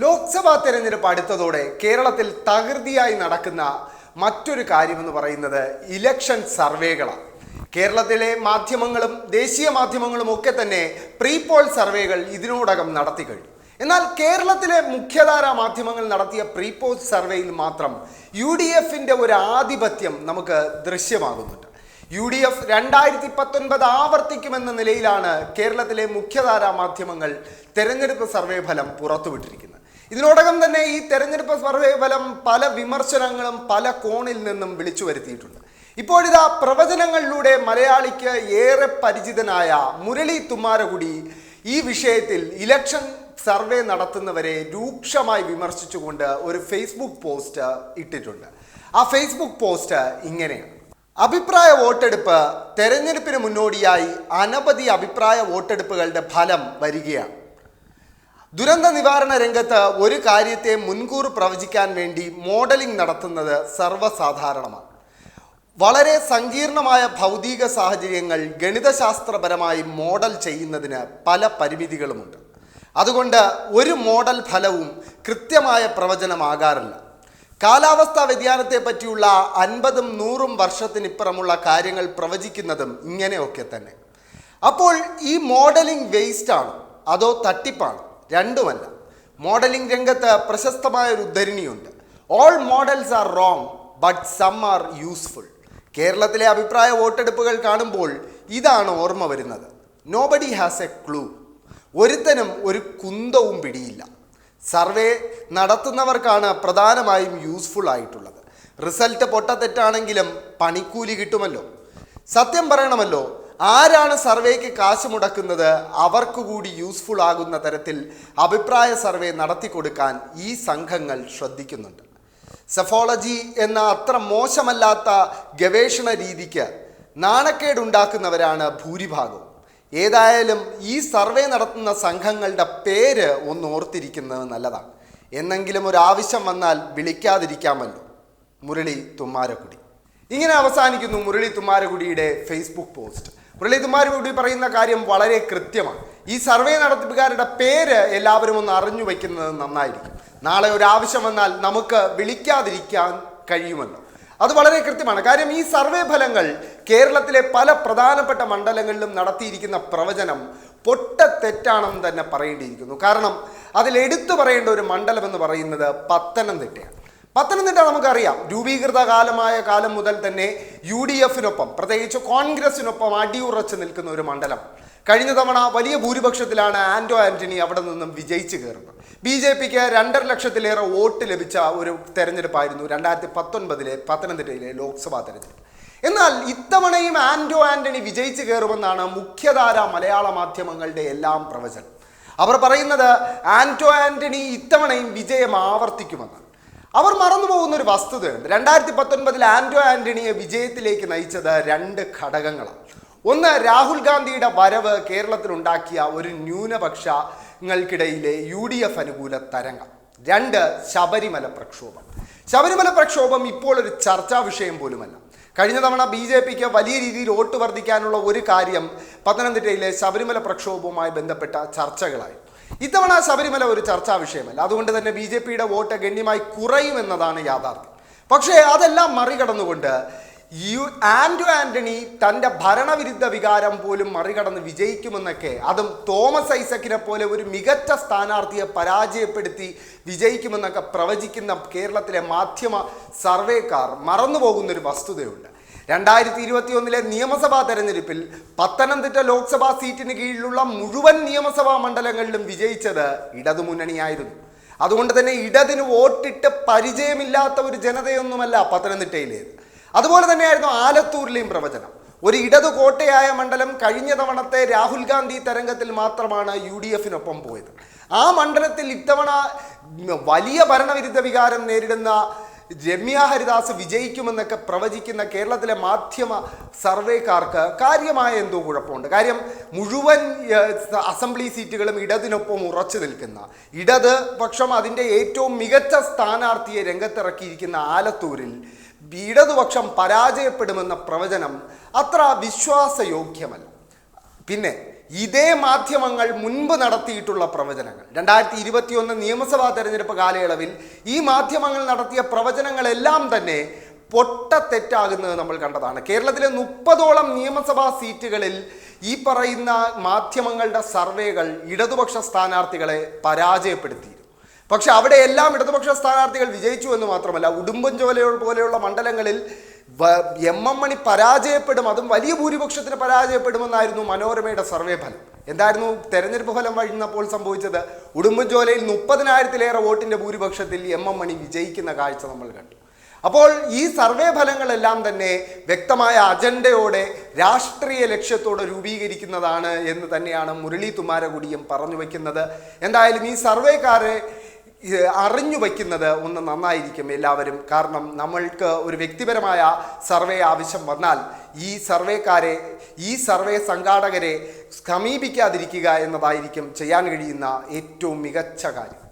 ലോക്സഭാ തെരഞ്ഞെടുപ്പ് അടുത്തതോടെ കേരളത്തിൽ തകൃതിയായി നടക്കുന്ന മറ്റൊരു കാര്യമെന്ന് പറയുന്നത് ഇലക്ഷൻ സർവേകളാണ്. കേരളത്തിലെ മാധ്യമങ്ങളും ദേശീയ മാധ്യമങ്ങളും ഒക്കെ തന്നെ പ്രീ പോൾ സർവേകൾ ഇതിനോടകം നടത്തി കഴിഞ്ഞു. എന്നാൽ കേരളത്തിലെ മുഖ്യധാരാ മാധ്യമങ്ങൾ നടത്തിയ പ്രീ പോൾ സർവേയിൽ മാത്രം യു ഡി എഫിന്റെ ഒരു ആധിപത്യം നമുക്ക് ദൃശ്യമാകുന്നുണ്ട്. യു ഡി എഫ് രണ്ടായിരത്തി പത്തൊൻപത് ആവർത്തിക്കുമെന്ന നിലയിലാണ് കേരളത്തിലെ മുഖ്യധാരാ മാധ്യമങ്ങൾ തെരഞ്ഞെടുപ്പ് സർവേ ഫലം പുറത്തുവിട്ടിരിക്കുന്നത്. ഇതിനോടകം തന്നെ ഈ തെരഞ്ഞെടുപ്പ് സർവേ ഫലം പല വിമർശനങ്ങളും പല കോണിൽ നിന്നും വിളിച്ചു വരുത്തിയിട്ടുണ്ട്. ഇപ്പോഴിതാ പ്രവചനങ്ങളിലൂടെ മലയാളിക്ക് ഏറെ പരിചിതനായ മുരളി തുമ്മാരകുടി ഈ വിഷയത്തിൽ ഇലക്ഷൻ സർവേ നടത്തുന്നവരെ രൂക്ഷമായി വിമർശിച്ചുകൊണ്ട് ഒരു ഫേസ്ബുക്ക് പോസ്റ്റ് ഇട്ടിട്ടുണ്ട്. ആ ഫേസ്ബുക്ക് പോസ്റ്റ് ഇങ്ങനെയാണ്. അഭിപ്രായ വോട്ടെടുപ്പ് തെരഞ്ഞെടുപ്പിന് മുന്നോടിയായി അനവധി അഭിപ്രായ വോട്ടെടുപ്പുകളുടെ ഫലം വരികയാണ്. ദുരന്ത നിവാരണ രംഗത്ത് ഒരു കാര്യത്തെ മുൻകൂർ പ്രവചിക്കാൻ വേണ്ടി മോഡലിംഗ് നടത്തുന്നത് സർവസാധാരണമാണ്. വളരെ സങ്കീർണമായ ഭൗതിക സാഹചര്യങ്ങൾ ഗണിതശാസ്ത്രപരമായി മോഡൽ ചെയ്യുന്നതിന് പല പരിമിതികളുമുണ്ട്. അതുകൊണ്ട് ഒരു മോഡൽ ഫലവും കൃത്യമായ പ്രവചനമാകാറില്ല. കാലാവസ്ഥാ വ്യതിയാനത്തെ പറ്റിയുള്ള അൻപതും നൂറും വർഷത്തിനിപ്പുറമുള്ള കാര്യങ്ങൾ പ്രവചിക്കുന്നതും ഇങ്ങനെയൊക്കെ തന്നെ. അപ്പോൾ ഈ മോഡലിംഗ് വേസ്റ്റ് ആണ് അതോ തട്ടിപ്പാണ്? രണ്ടുമല്ല. മോഡലിംഗ് രംഗത്ത് പ്രശസ്തമായ ഒരു ഉദ്ധരണിയുണ്ട് all models are wrong but some are useful കേരളത്തിലെ അഭിപ്രായ വോട്ടെടുപ്പുകൾ കാണുമ്പോൾ ഇതാണ് ഓർമ്മ വരുന്നത്. നോബഡി ഹാസ് എ ക്ലൂ ഒരുത്തനും ഒരു കുന്തവും പിടിയില്ല. സർവേ നടത്തുന്നവർക്കാണ് പ്രധാനമായും യൂസ്ഫുൾ ആയിട്ടുള്ളത്. റിസൾട്ട് പൊട്ടത്തെറ്റാണെങ്കിലും പണിക്കൂലി കിട്ടുമല്ലോ. സത്യം പറയണമല്ലോ ആരാണ് സർവേക്ക് കാശ് മുടക്കുന്നത് അവർക്ക് കൂടി യൂസ്ഫുൾ ആകുന്ന തരത്തിൽ അഭിപ്രായ സർവേ നടത്തി കൊടുക്കാൻ ഈ സംഘങ്ങൾ ശ്രദ്ധിക്കുന്നുണ്ട്. സെഫോളജി എന്ന അത്ര മോശമല്ലാത്ത ഗവേഷണ രീതിക്ക് നാണക്കേടുണ്ടാക്കുന്നവരാണ് ഭൂരിഭാഗവും. ഏതായാലും ഈ സർവേ നടത്തുന്ന സംഘങ്ങളുടെ പേര് ഒന്ന് ഓർത്തിരിക്കുന്നത് നല്ലതാണ്. എന്നെങ്കിലും ഒരു ആവശ്യം വന്നാൽ വിളിക്കാതിരിക്കാമല്ലോ. മുരളി തുമ്മാരക്കുടി. ഇങ്ങനെ അവസാനിക്കുന്നു മുരളി തുമ്മാരകുടിയുടെ ഫേസ്ബുക്ക് പോസ്റ്റ് ഇവിടെ പറയുന്ന കാര്യം വളരെ കൃത്യമാണ്. ഈ സർവേ നടത്തിപ്പുകാരുടെ പേര് എല്ലാവരും ഒന്ന് അറിഞ്ഞു വയ്ക്കുന്നത് നന്നായിരിക്കും. നാളെ ഒരു ആവശ്യം വന്നാൽ നമുക്ക് വിളിക്കാതിരിക്കാൻ കഴിയുമല്ലോ. അത് വളരെ കൃത്യമാണ്. കാര്യം ഈ സർവേ ഫലങ്ങൾ കേരളത്തിലെ പല പ്രധാനപ്പെട്ട മണ്ഡലങ്ങളിലും നടത്തിയിരിക്കുന്ന പ്രവചനം പൊട്ട തെറ്റാണെന്ന് തന്നെ പറയേണ്ടിയിരിക്കുന്നു. കാരണം അതിൽ എടുത്തു പറയേണ്ട ഒരു മണ്ഡലം എന്ന് പറയുന്നത് പത്തനംതിട്ടയാണ്. പത്തനംതിട്ട നമുക്കറിയാം. രൂപീകൃത കാലമായ കാലം മുതൽ തന്നെ യു ഡി എഫിനൊപ്പം പ്രത്യേകിച്ച് കോൺഗ്രസിനൊപ്പം അടിയുറച്ച് നിൽക്കുന്ന ഒരു മണ്ഡലം. കഴിഞ്ഞ തവണ വലിയ ഭൂരിപക്ഷത്തിലാണ് ആന്റോ ആന്റണി അവിടെ നിന്നും വിജയിച്ചു കയറുന്നത്. ബി ജെ പിക്ക് രണ്ടര ലക്ഷത്തിലേറെ വോട്ട് ലഭിച്ച ഒരു തെരഞ്ഞെടുപ്പായിരുന്നു രണ്ടായിരത്തി പത്തൊൻപതിലെ പത്തനംതിട്ടയിലെ ലോക്സഭാ തെരഞ്ഞെടുപ്പ്. എന്നാൽ ഇത്തവണയും ആന്റോ ആന്റണി വിജയിച്ചു കയറുമെന്നാണ് മുഖ്യധാര മലയാള മാധ്യമങ്ങളുടെ എല്ലാം പ്രവചനം. അവർ പറയുന്നത് ആന്റോ ആന്റണി ഇത്തവണയും വിജയം ആവർത്തിക്കുമെന്നാണ്. അവർ മറന്നു പോകുന്ന ഒരു വസ്തുതയുണ്ട് രണ്ടായിരത്തി പത്തൊൻപതിൽ ആന്റോ ആന്റണിയെ വിജയത്തിലേക്ക് നയിച്ചത് രണ്ട് ഘടകങ്ങളാണ്. ഒന്ന് രാഹുൽ ഗാന്ധിയുടെ വരവ് കേരളത്തിലുണ്ടാക്കിയ ഒരു ന്യൂനപക്ഷങ്ങൾക്കിടയിലെ യു ഡി എഫ് അനുകൂല തരംഗം. രണ്ട് ശബരിമല പ്രക്ഷോഭം. ശബരിമല പ്രക്ഷോഭം ഇപ്പോൾ ഒരു ചർച്ചാ വിഷയം പോലുമല്ല. കഴിഞ്ഞ തവണ ബി ജെ പിക്ക് വലിയ രീതിയിൽ വോട്ട് വർദ്ധിക്കാനുള്ള ഒരു കാര്യം പത്തനംതിട്ടയിലെ ശബരിമല പ്രക്ഷോഭവുമായി ബന്ധപ്പെട്ട ചർച്ചകളായി. ഇത്തവണ ശബരിമല ഒരു ചർച്ചാ വിഷയമല്ല. അതുകൊണ്ട് തന്നെ ബി ജെ പിയുടെ വോട്ട് ഗണ്യമായി കുറയുമെന്നതാണ് യാഥാർത്ഥ്യം. പക്ഷേ അതെല്ലാം മറികടന്നുകൊണ്ട് യു ആൻഡ്രു ആന്റണി തന്റെ ഭരണവിരുദ്ധ വികാരം പോലും മറികടന്ന് വിജയിക്കുമെന്നൊക്കെ അതും തോമസ് ഐസക്കിനെ പോലെ ഒരു മികച്ച സ്ഥാനാർത്ഥിയെ പരാജയപ്പെടുത്തി വിജയിക്കുമെന്നൊക്കെ പ്രവചിക്കുന്ന കേരളത്തിലെ മാധ്യമ സർവേക്കാർ മറന്നുപോകുന്നൊരു വസ്തുതയുണ്ട്. രണ്ടായിരത്തി ഇരുപത്തി ഒന്നിലെ നിയമസഭാ തെരഞ്ഞെടുപ്പിൽ പത്തനംതിട്ട ലോക്സഭാ സീറ്റിന് കീഴിലുള്ള മുഴുവൻ നിയമസഭാ മണ്ഡലങ്ങളിലും വിജയിച്ചത് ഇടതുമുന്നണിയായിരുന്നു. അതുകൊണ്ട് തന്നെ ഇടതിന് വോട്ടിട്ട് പരിചയമില്ലാത്ത ഒരു ജനതയൊന്നുമല്ല പത്തനംതിട്ടയിലേത് അതുപോലെ തന്നെയായിരുന്നു ആലത്തൂരിലെയും പ്രവചനം. ഒരു ഇടതു കോട്ടയായ മണ്ഡലം കഴിഞ്ഞ തവണത്തെ രാഹുൽ ഗാന്ധി തരംഗത്തിൽ മാത്രമാണ് യു ഡി എഫിനൊപ്പം പോയത്. ആ മണ്ഡലത്തിൽ ഇത്തവണ വലിയ ഭരണവിരുദ്ധ വികാരം നേരിടുന്ന രമ്യ ഹരിദാസ് വിജയിക്കുമെന്നൊക്കെ പ്രവചിക്കുന്ന കേരളത്തിലെ മാധ്യമ സർവേക്കാർക്ക് കാര്യമായ എന്തോ കുഴപ്പമുണ്ട്. കാര്യം മുഴുവൻ അസംബ്ലി സീറ്റുകളും ഇടതിനൊപ്പം ഉറച്ചു നിൽക്കുന്ന ഇടത് പക്ഷം അതിന്റെ ഏറ്റവും മികച്ച സ്ഥാനാർത്ഥിയെ രംഗത്തിറക്കിയിരിക്കുന്ന ആലത്തൂരിൽ ഇടതുപക്ഷം പരാജയപ്പെടുമെന്ന പ്രവചനം അത്ര വിശ്വാസയോഗ്യമല്ല. പിന്നെ ഇതേ മാധ്യമങ്ങൾ മുൻപ് നടത്തിയിട്ടുള്ള പ്രവചനങ്ങൾ. രണ്ടായിരത്തി ഇരുപത്തിയൊന്ന് നിയമസഭാ തെരഞ്ഞെടുപ്പ് കാലയളവിൽ ഈ മാധ്യമങ്ങൾ നടത്തിയ പ്രവചനങ്ങളെല്ലാം തന്നെ പൊട്ടത്തെറ്റാകുന്നത് നമ്മൾ കണ്ടതാണ്. കേരളത്തിലെ മുപ്പതോളം നിയമസഭാ സീറ്റുകളിൽ ഈ പറയുന്ന മാധ്യമങ്ങളുടെ സർവേകൾ ഇടതുപക്ഷ സ്ഥാനാർത്ഥികളെ പരാജയപ്പെടുത്തിയിരുന്നു. പക്ഷെ അവിടെ എല്ലാം ഇടതുപക്ഷ സ്ഥാനാർത്ഥികൾ വിജയിച്ചു എന്ന് മാത്രമല്ല ഉടുമ്പൻചോല പോലെയുള്ള മണ്ഡലങ്ങളിൽ എം എം മണി പരാജയപ്പെടും അതും വലിയ ഭൂരിപക്ഷത്തിന് പരാജയപ്പെടുമെന്നായിരുന്നു മനോരമയുടെ സർവേ ഫലം. എന്തായിരുന്നു? തെരഞ്ഞെടുപ്പ് ഫലം വഴുന്നപ്പോൾ സംഭവിച്ചത് ഉടുമ്പൻചോലയിൽ മുപ്പതിനായിരത്തിലേറെ വോട്ടിന്റെ ഭൂരിപക്ഷത്തിൽ എം എം മണി വിജയിക്കുന്ന കാഴ്ച നമ്മൾ കണ്ടു. അപ്പോൾ ഈ സർവേ ഫലങ്ങളെല്ലാം തന്നെ വ്യക്തമായ അജണ്ടയോടെ രാഷ്ട്രീയ ലക്ഷ്യത്തോടെ രൂപീകരിക്കുന്നതാണ് എന്ന് തന്നെയാണ് മുരളി തുമാരകുടിയും പറഞ്ഞു വയ്ക്കുന്നത് എന്തായാലും ഈ സർവേക്കാരെ അറിഞ്ഞു വയ്ക്കുന്നത് ഒന്ന് നന്നായിരിക്കും എല്ലാവരും. കാരണം നമ്മൾക്ക് ഒരു വ്യക്തിപരമായ സർവേ ആവശ്യം വന്നാൽ ഈ സർവേക്കാരെ ഈ സർവേ സംഘാടകരെ സമീപിക്കാതിരിക്കുക എന്നതായിരിക്കും ചെയ്യാൻ കഴിയുന്ന ഏറ്റവും മികച്ച കാര്യം.